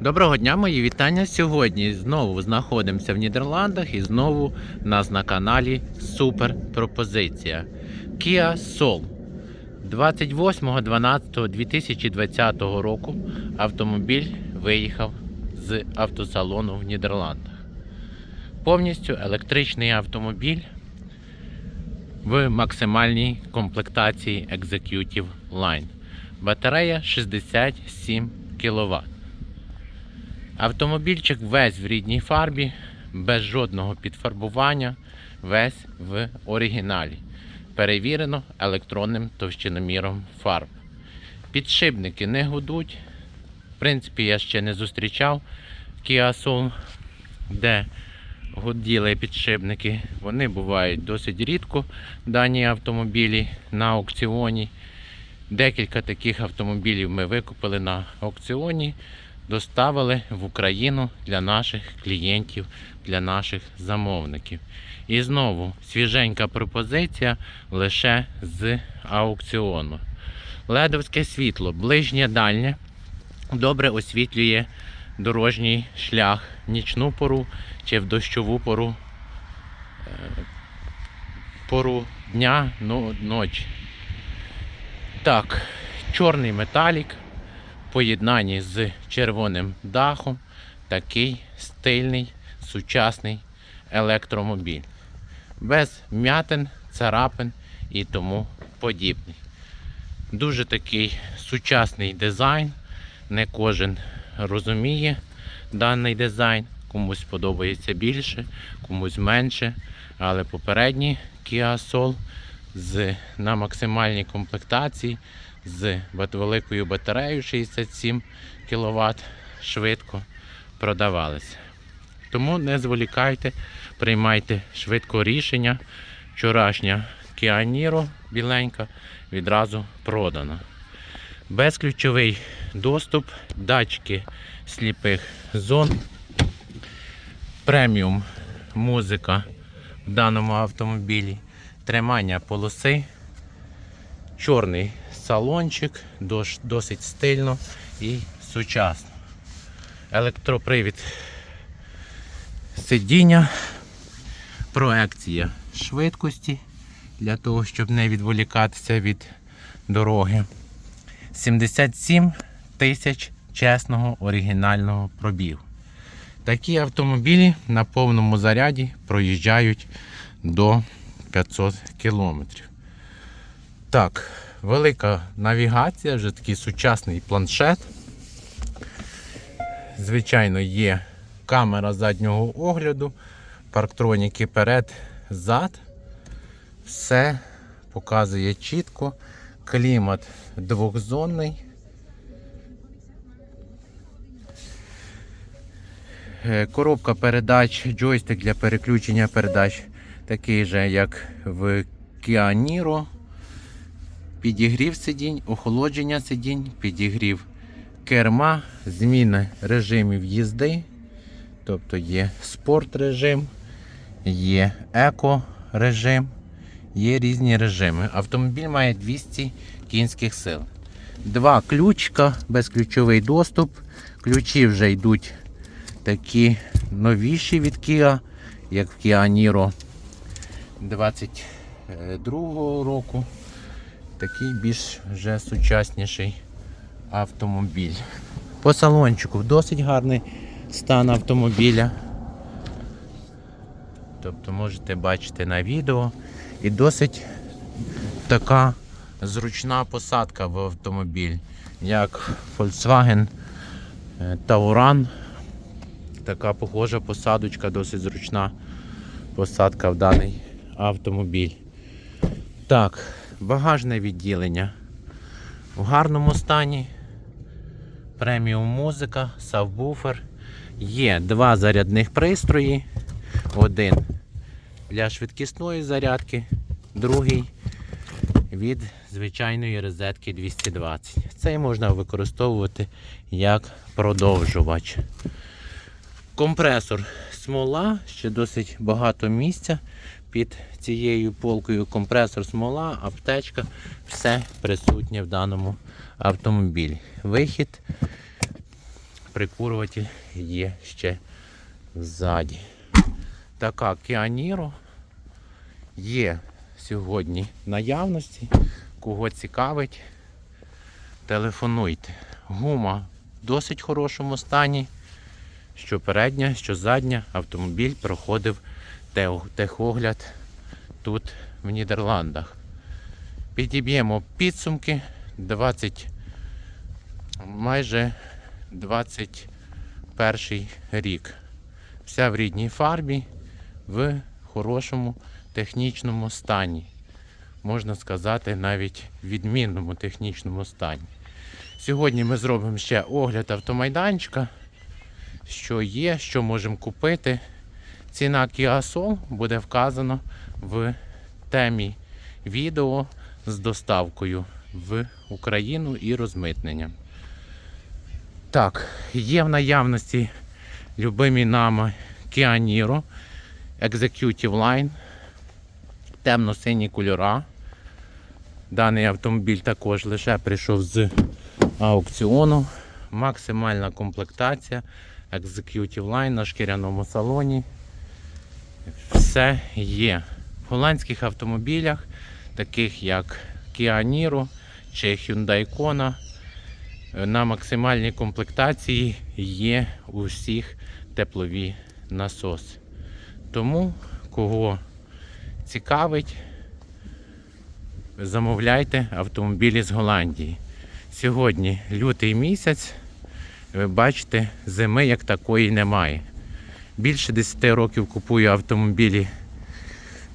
Доброго дня, мої вітання. Сьогодні знову знаходимося в Нідерландах і знову у нас на каналі Супер Пропозиція. Kia Soul. 28.12.2020 року автомобіль виїхав з автосалону в Нідерландах. Повністю електричний автомобіль в максимальній комплектації Executive Line. Батарея 67 кВт. Автомобільчик весь в рідній фарбі, без жодного підфарбування, весь в оригіналі. Перевірено електронним товщиноміром фарб. Підшипники не гудуть. В принципі, я ще не зустрічав Kia Soul, де гуділи підшипники. Вони бувають досить рідко, дані автомобілі на аукціоні. Декілька таких автомобілів ми викупили на аукціоні доставили в Україну для наших клієнтів, для наших замовників. І знову свіженька пропозиція лише з аукціону. Ледовське світло, ближнє дальнє, добре освітлює дорожній шлях в нічну пору чи в дощову пору, е, пору дня, ну, ночі. Так, чорний металік поєднанні з червоним дахом. Такий стильний, сучасний електромобіль. Без м'ятин, царапин і тому подібний. Дуже такий сучасний дизайн. Не кожен розуміє даний дизайн. Комусь подобається більше, комусь менше. Але попередній Kia Soul на максимальній комплектації з великою батареєю 67 кВт швидко продавалися. Тому не зволікайте, приймайте швидко рішення. Вчорашня Kia Niro біленька відразу продана. Безключовий доступ, датчики сліпих зон, преміум музика в даному автомобілі, тримання полоси, чорний салончик, досить стильно і сучасно. Електропривід сидіння, проекція швидкості для того, щоб не відволікатися від дороги. 77 тисяч чесного оригінального пробігу. Такі автомобілі на повному заряді проїжджають до 500 кілометрів. Так, велика навігація, вже такий сучасний планшет. Звичайно, є камера заднього огляду, парктроніки перед, зад. Все показує чітко. Клімат двохзонний. Е, Коробка передач, джойстик для переключення передач, такий же, як в Kia. Підігрів сидінь, охолодження сидінь, підігрів керма, зміни режимів їзди. Тобто є спорт режим, є еко режим, є різні режими. Автомобіль має 200 кінських сил. Два ключка, безключовий доступ. Ключі вже йдуть такі новіші від Kia, як в Kia Niro 22 року. Такий більш вже сучасніший автомобіль. По салончику досить гарний стан автомобіля. Тобто можете бачити на відео. І досить така зручна посадка в автомобіль, як Volkswagen е, Tauran. Така похожа посадочка, досить зручна посадка в даний автомобіль. Так, багажне відділення в гарному стані. Преміум музика, сабвуфер. Є два зарядних пристрої. Один для швидкісної зарядки, другий від звичайної розетки 220. Цей можна використовувати як продовжувач. Компресор смола, ще досить багато місця під цією полкою. Компресор смола, аптечка, все присутнє в даному автомобілі. Вихід прикурюватель є ще ззаді. Така Niro є сьогодні наявності. Кого цікавить, телефонуйте. Гума в досить хорошому стані. Що передня, що задня, автомобіль проходив техогляд тут в Нідерландах. Підіб'ємо підсумки 20, майже 21 рік. Вся в рідній фарбі, в хорошому технічному стані. Можна сказати, навіть в відмінному технічному стані. Сьогодні ми зробимо ще огляд автомайданчика, що є, що можемо купити. Ціна Soul буде вказано в темі відео з доставкою в Україну і розмитненням. Так, є в наявності любимі нами Niro Executive Line, темно-сині кольора. Даний автомобіль також лише прийшов з аукціону. Максимальна комплектація Executive Line на шкіряному салоні. Все є. В голландських автомобілях, таких як Kia Niro чи Hyundai Kona, на максимальній комплектації є у всіх теплові насоси. Тому, кого цікавить, замовляйте автомобілі з Голландії. Сьогодні лютий місяць, ви бачите, зими як такої немає. Більше 10 років купую автомобілі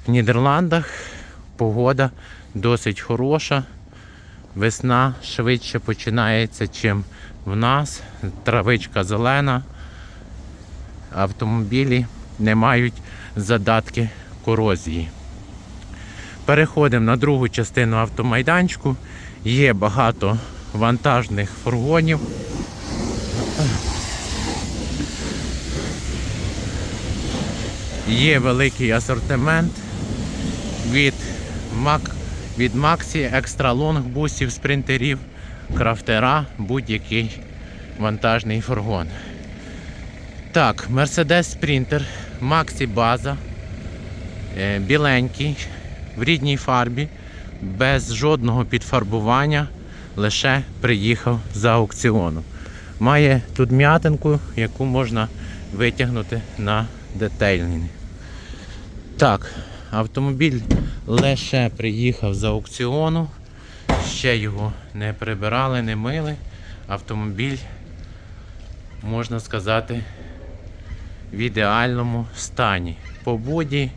в Нідерландах. Погода досить хороша. Весна швидше починається, чим в нас. Травичка зелена. Автомобілі не мають задатки корозії. Переходимо на другу частину автомайданчику. Є багато вантажних фургонів. Є великий асортимент від Мак, від Максі, екстра лонг бусів, спринтерів, крафтера, будь-який вантажний фургон. Так, Mercedes Sprinter, Maxi база, е, біленький, в рідній фарбі, без жодного підфарбування, лише приїхав з аукціону. Має тут м'ятинку, яку можна витягнути на детейлінг. Так, автомобіль лише приїхав з аукціону, ще його не прибирали, не мили. Автомобіль, можна сказати, в ідеальному стані. По боді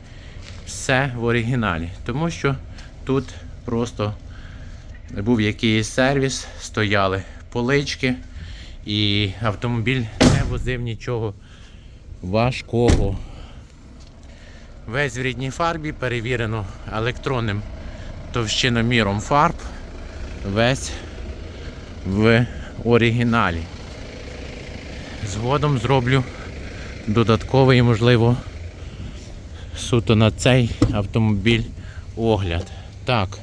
все в оригіналі. Тому що тут просто був якийсь сервіс, стояли полички, і автомобіль не возив нічого важкого. Весь в рідній фарбі перевірено електронним товщиноміром фарб. Весь в оригіналі. Згодом зроблю додатковий, можливо, суто на цей автомобіль огляд. Так,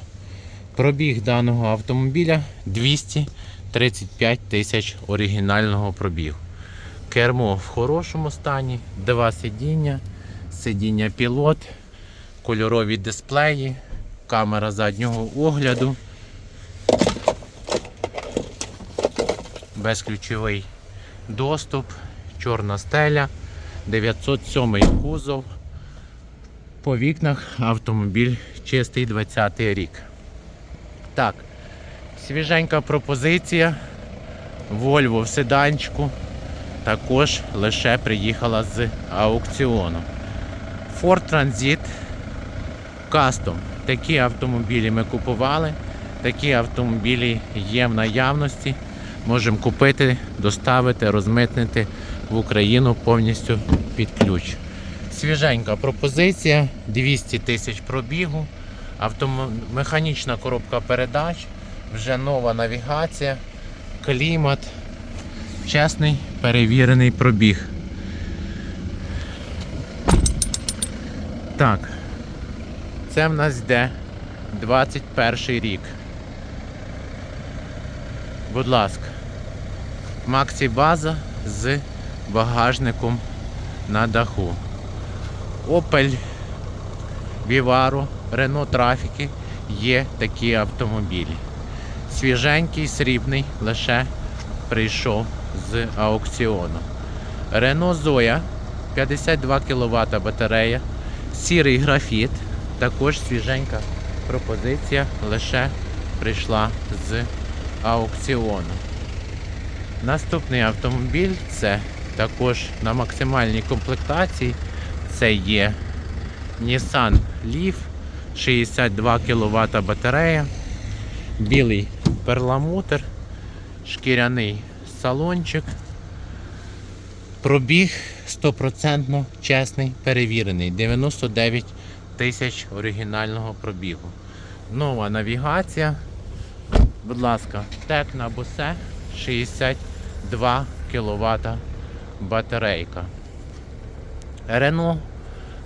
пробіг даного автомобіля 235 тисяч оригінального пробігу. Кермо в хорошому стані, два сидіння, сидіння пілот, кольорові дисплеї, камера заднього огляду, безключовий доступ, чорна стеля, 907 кузов. По вікнах автомобіль чистий 20 й рік. Так, свіженька пропозиція. Volvo в седанчику також лише приїхала з аукціону. Ford Transit Custom. Такі автомобілі ми купували. Такі автомобілі є в наявності. Можемо купити, доставити, розмитнити в Україну повністю під ключ. Свіженька пропозиція, 200 тисяч пробігу, механічна коробка передач, вже нова навігація, клімат, чесний перевірений пробіг. Так, це в нас йде 21 рік. Будь ласка, Максі база, з багажником на даху. Opel Vivaro, Renault Trafic є такі автомобілі. Свіженький, срібний, лише прийшов з аукціону. Renault Zoe 52 кВт батарея, сірий графіт, також свіженька пропозиція лише прийшла з аукціону. Наступний автомобіль це також на максимальній комплектації. Це є Nissan Leaf 62 кВт батарея, білий перламутр, шкіряний салончик. Пробіг 100% чесний, перевірений. 99 тисяч оригінального пробігу. Нова навігація. Будь ласка, Текна Босе 62 кВт батарейка. Renault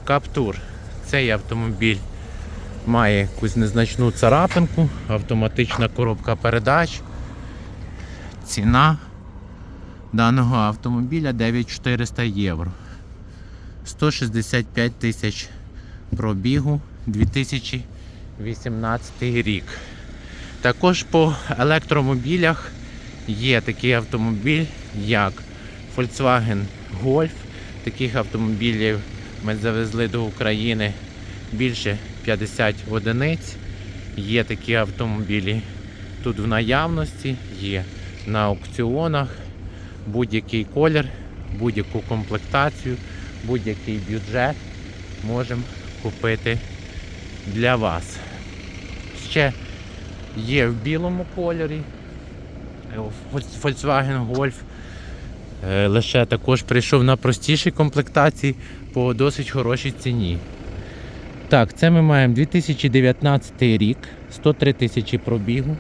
Captur. Цей автомобіль має якусь незначну царапинку, автоматична коробка передач. Ціна даного автомобіля 9400 євро. 165 тисяч пробігу 2018 рік. Також по електромобілях є такий автомобіль, як Volkswagen Golf. Таких автомобілів ми завезли до України більше 50 одиниць. Є такі автомобілі тут в наявності, є на аукціонах, будь-який колір, будь-яку комплектацію, будь-який бюджет можемо купити для вас. Ще є в білому кольорі е, Volkswagen Golf. Е, Лише також прийшов на простішій комплектації по досить хорошій ціні. Так, це ми маємо 2019 рік, 103 тисячі пробігу.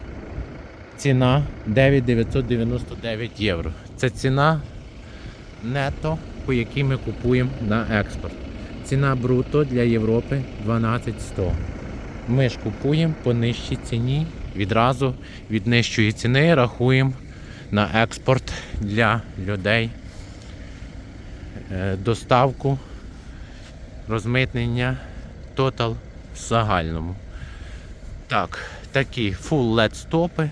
Ціна 9,999 євро. Це ціна нето, по якій ми купуємо на експорт. Ціна бруто для Європи 12100. Ми ж купуємо по нижчій ціні. Відразу від нижчої ціни рахуємо на експорт для людей. Е, Доставку, розмитнення, тотал в загальному. Так, такі full LED стопи,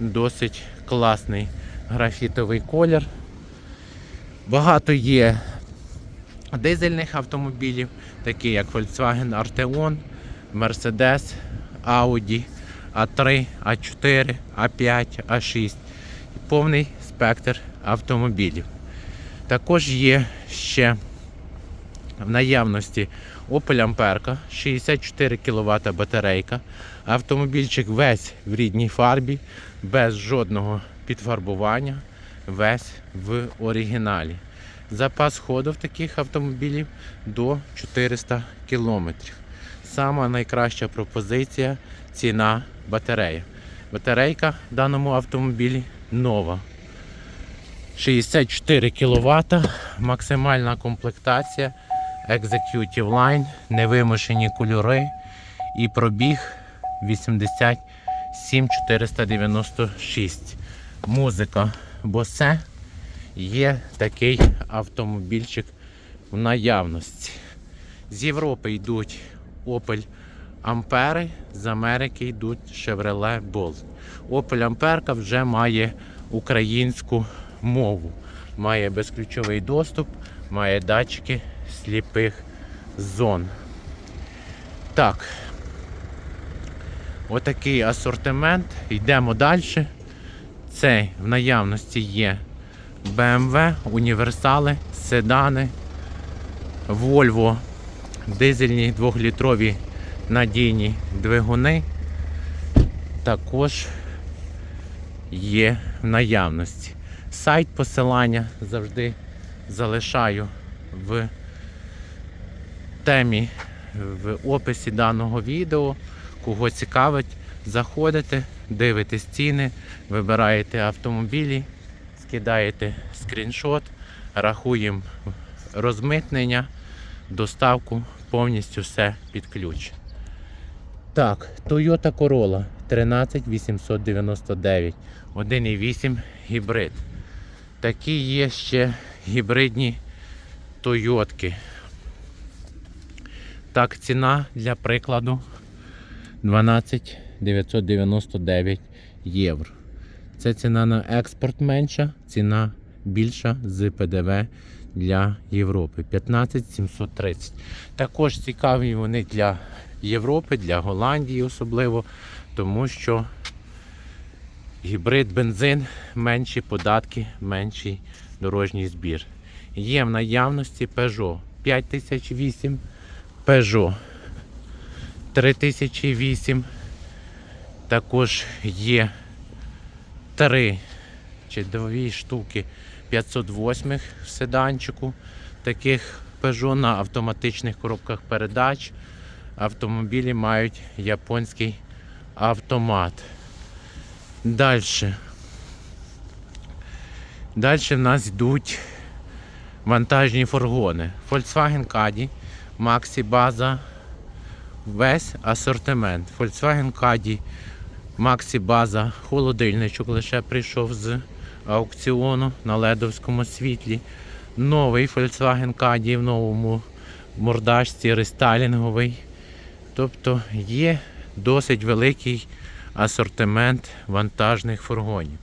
досить класний графітовий колір. Багато є дизельних автомобілів, такі як Volkswagen Arteon, Mercedes, Audi, A3, A4, A5, A6. Повний спектр автомобілів. Також є ще в наявності Opel Amperka, 64 кВт батарейка. Автомобільчик весь в рідній фарбі, без жодного підфарбування, весь в оригіналі. Запас ходу в таких автомобілів до 400 км. Сама найкраща пропозиція ціна батарея. Батарейка в даному автомобілі нова. 64 кВт, максимальна комплектація, Executive Line, невимушені кольори і пробіг 87 496. Музика Bose. Є такий автомобільчик в наявності. З Європи йдуть Opel Ампери, з Америки йдуть Chevrolet Bolt. Opel Амперка вже має українську мову, має безключовий доступ, має датчики сліпих зон. Так, отакий асортимент. Йдемо далі. Це в наявності є BMW, універсали, седани, Volvo, дизельні 2-літрові надійні двигуни. Також є в наявності. Сайт посилання завжди залишаю в темі, в описі даного відео. Кого цікавить, заходите, дивитесь ціни, вибираєте автомобілі, скидаєте скріншот, рахуємо розмитнення, доставку, повністю все під ключ. Так, Toyota Corolla 13899, 1,8 гібрид. Такі є ще гібридні Тойотки. Так, ціна для прикладу 12 999 євро. Це ціна на експорт менша, ціна більша з ПДВ для Європи 15 730. Також цікаві вони для Європи, для Голландії особливо, тому що гібрид бензин, менші податки, менший дорожній збір. Є в наявності Peugeot 5008, Peugeot 3008. Також є три чи дві штуки 508 в седанчику. Таких Peugeot на автоматичних коробках передач. Автомобілі мають японський автомат. Далі. Далі в нас йдуть вантажні фургони. Volkswagen Caddy, Maxi База, весь асортимент. Volkswagen Caddy, Maxi База, холодильничок лише прийшов з аукціону на ледовському світлі. Новий Volkswagen Caddy в новому мордашці рестайлінговий. Тобто є досить великий асортимент вантажних фургонів.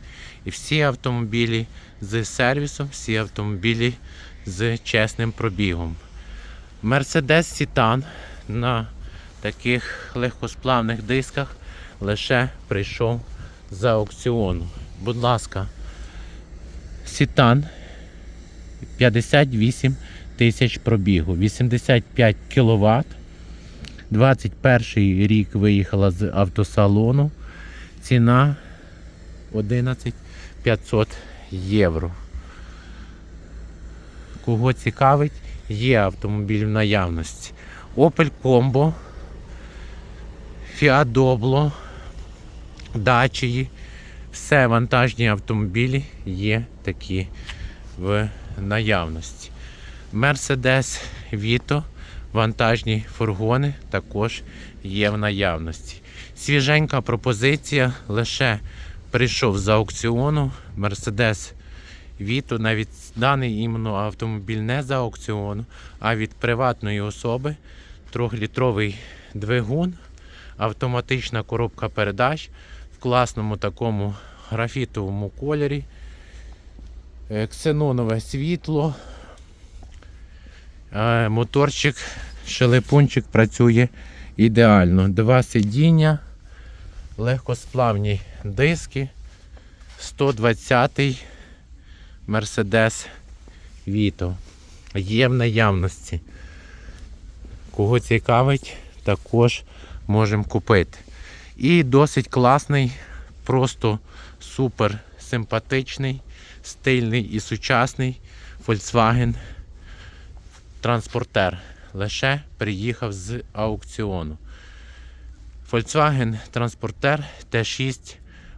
І всі автомобілі з сервісом, всі автомобілі з чесним пробігом. Mercedes Citan на таких легкосплавних дисках лише прийшов з аукціону. Будь ласка, Citan 58 тисяч пробігу, 85 кВт. 21 рік виїхала з автосалону. Ціна 11 500 євро. Кого цікавить, є автомобіль в наявності. Opel Combo, Fiat Doblo, Dacia. Все вантажні автомобілі є такі в наявності. Mercedes Vito, вантажні фургони також є в наявності. Свіженька пропозиція лише прийшов з аукціону Mercedes Vito, навіть даний іменно автомобіль не за аукціону, а від приватної особи. Трьохлітровий двигун, автоматична коробка передач класному такому графітовому кольорі, е, ксенонове світло, Е, моторчик, шелепунчик працює ідеально. Два сидіння, легкосплавні диски, 120-й Mercedes Vito. Є в наявності. Кого цікавить, також можемо купити. І досить класний, просто супер симпатичний, стильний і сучасний Volkswagen транспортер. Лише приїхав з аукціону. Volkswagen транспортер Т6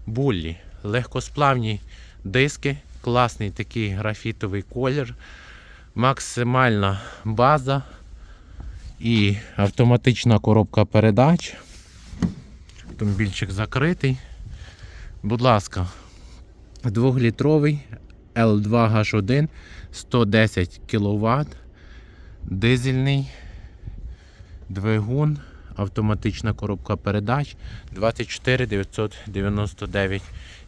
Bully. Легкосплавні диски, класний такий графітовий колір, максимальна база і автоматична коробка передач. Автомобільчик закритий. Будь ласка, 2-літровий L2H1 110 кВт. Дизельний двигун, автоматична коробка передач 24 999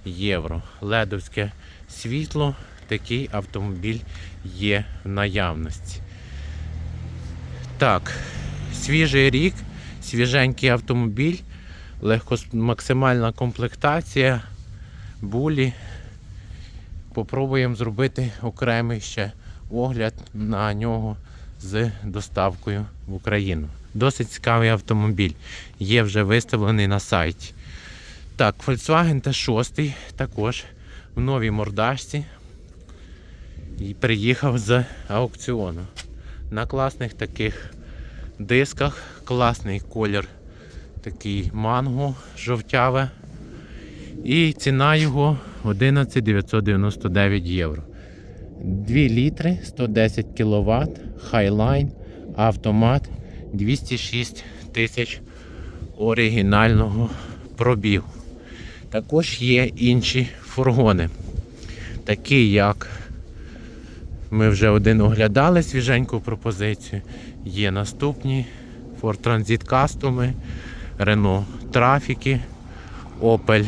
євро. Ледовське світло, такий автомобіль є в наявності. Так, свіжий рік, свіженький автомобіль, легко максимальна комплектація, булі. Попробуємо зробити окремий ще огляд на нього з доставкою в Україну. Досить цікавий автомобіль. Є вже виставлений на сайті. Так, Volkswagen T6 також в новій мордашці. І приїхав з аукціону. На класних таких дисках, класний колір, такий манго жовтяве. І ціна його 11 999 євро. 2 літри, 110 кВт, Highline, автомат, 206 тисяч оригінального пробігу. Також є інші фургони. Такі, як ми вже один оглядали свіженьку пропозицію. Є наступні Ford Transit Custom, Renault Trafic, Opel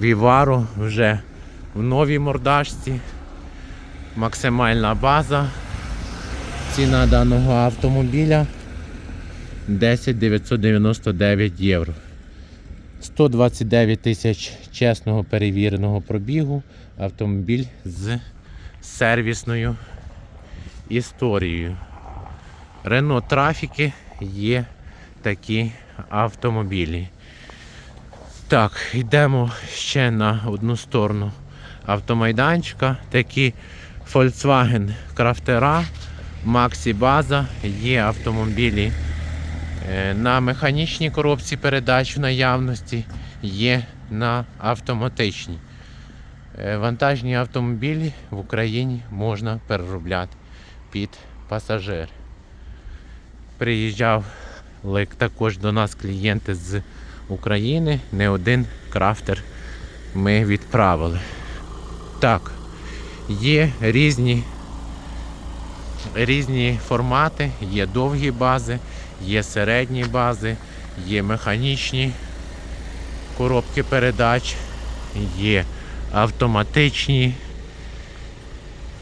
Vivaro вже в новій мордашці. Максимальна база. Ціна даного автомобіля 10 999 євро. 129 тисяч чесного перевіреного пробігу. Автомобіль з сервісною історією. Рено Трафіки є такі автомобілі. Так, йдемо ще на одну сторону автомайданчика. Такі Volkswagen Крафтера, Maxi База, є автомобілі е, на механічній коробці передач в наявності, є на автоматичній. Е, Вантажні автомобілі в Україні можна переробляти під пасажир. Приїжджав лик також до нас клієнти з України. Не один крафтер ми відправили. Так, є різні, різні формати, є довгі бази, є середні бази, є механічні коробки передач, є автоматичні.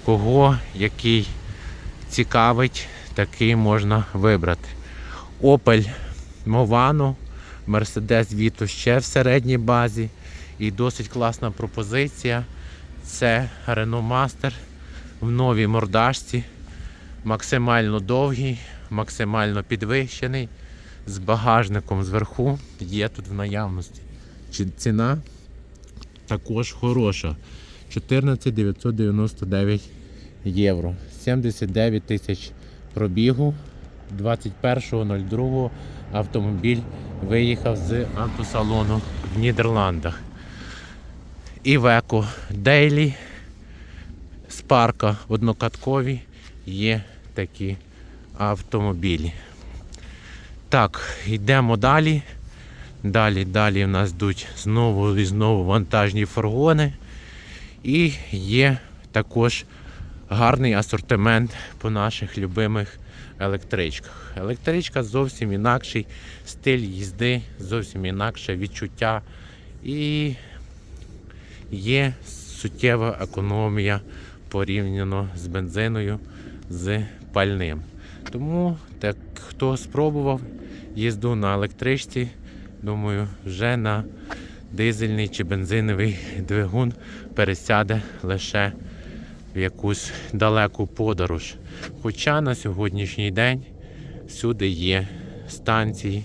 Кого який цікавить, такий можна вибрати. Opel Movano, Mercedes Vito ще в середній базі. І досить класна пропозиція. Це Renault Master в новій мордашці. Максимально довгий, максимально підвищений, з багажником зверху. Є тут в наявності. Ціна також хороша. 14 999 євро. 79 тисяч пробігу. 21.02 автомобіль виїхав з автосалону в Нідерландах. Івеко Дейлі Спарка однокаткові є такі автомобілі. Так, йдемо далі. Далі, далі в нас йдуть знову і знову вантажні фургони. І є також гарний асортимент по наших любимих електричках. Електричка зовсім інакший стиль їзди, зовсім інакше відчуття. І є суттєва економія порівняно з бензиною, з пальним. Тому так, хто спробував їзду на електричці, думаю, вже на дизельний чи бензиновий двигун пересяде лише в якусь далеку подорож. Хоча на сьогоднішній день всюди є станції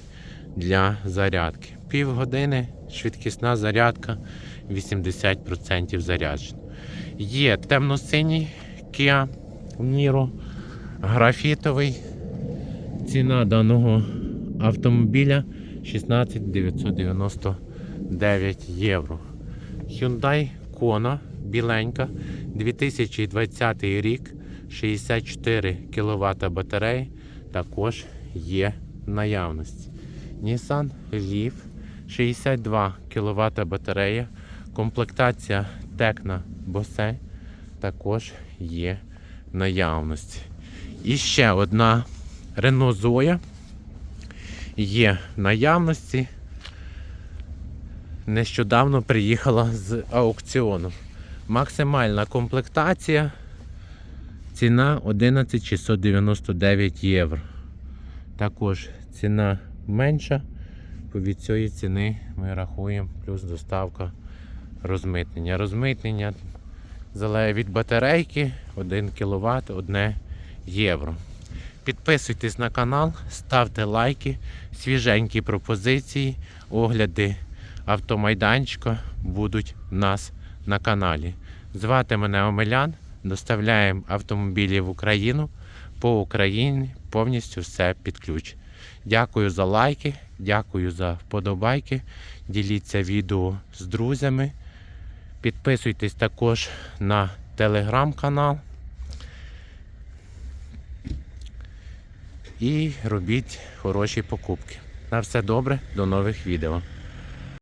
для зарядки. Півгодини швидкісна зарядка 80% заряджена. Є темно-синій Kia Niro, графітовий. Ціна даного автомобіля 16 999 євро. Hyundai Kona біленька 2020 рік 64 кВт батареї також є в наявності. Nissan Leaf 62 кВт батарея. Комплектація Tecna Bose також є в наявності. І ще одна Renault Zoe є наявності. Нещодавно приїхала з аукціону. Максимальна комплектація. Ціна 11 699 євро. Також ціна менша. Від цієї ціни ми рахуємо плюс доставка розмитнення. Розмитнення залежить від батарейки 1 кВт 1 євро. Підписуйтесь на канал, ставте лайки, свіженькі пропозиції, огляди автомайданчика будуть в нас на каналі. Звати мене Омелян. Доставляємо автомобілі в Україну. По Україні повністю все під ключ. Дякую за лайки, дякую за вподобайки. Діліться відео з друзями. Підписуйтесь також на телеграм-канал. І робіть хороші покупки. На все добре, до нових відео.